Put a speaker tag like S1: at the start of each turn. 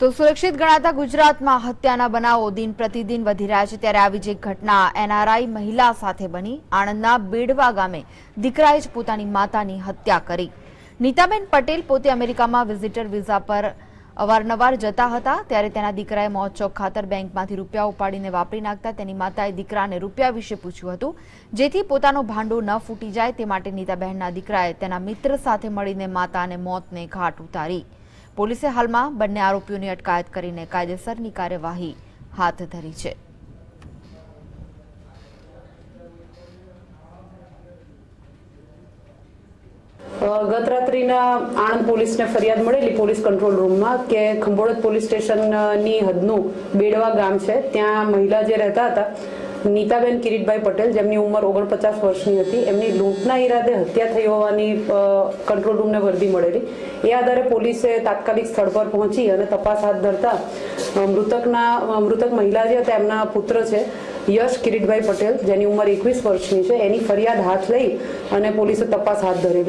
S1: તો સુરક્ષિત ગણાતા ગુજરાતમાં હત્યાના બનાવો દિન પ્રતિદિન વધી રહ્યા છે ત્યારે આવી જ એક ઘટના એનઆરઆઈ મહિલા સાથે બની. આણંદના બેડવા ગામે દીકરાએ જ પોતાની માતાની હત્યા કરી. નીતાબેન પટેલ પોતે અમેરિકામાં વિઝિટર વિઝા પર અવારનવાર જતા હતા. ત્યારે તેના દીકરાએ મોત ચોક ખાતર બેંકમાંથી રૂપિયા ઉપાડીને વાપરી નાખતા તેની માતાએ દીકરાને રૂપિયા વિશે પૂછ્યું હતું. જેથી પોતાનો ભાંડો ન ફૂટી જાય તે માટે નીતાબહેનના દીકરાએ તેના મિત્ર સાથે મળીને માતાને મોતને ઘાટ ઉતારી. પોલીસે હાલમાં બંને આરોપીઓની અટકાયત કરીને કાયદેસરની કાર્યવાહી હાથ ધરી છે.
S2: ગત રાત્રિના આણંદ પોલીસને ફરિયાદ મળેલી પોલીસ કંટ્રોલ રૂમમાં કે ખંભોળત પોલીસ સ્ટેશનની હદનું બેડવા ગામ છે. ત્યાં મહિલા જે રહેતા હતા નીતાબેન કિરીટભાઈ પટેલ, જેમની ઉંમર ઓગણપચાસ વર્ષની હતી, એમની લૂંટના ઈરાદે હત્યા થઈ હોવાની કંટ્રોલ રૂમને વર્દી મળેલી. એ આધારે પોલીસે તાત્કાલિક સ્થળ પર પહોંચી અને તપાસ હાથ ધરતા મૃતકના મૃતક મહિલા જે હતા, એમના પુત્ર છે, યશ કિરીટભાઈ પટેલ, જેની ઉંમર એકવીસ વર્ષની છે, એની ફરિયાદ હાથ લઈ અને પોલીસે તપાસ હાથ ધરેલી.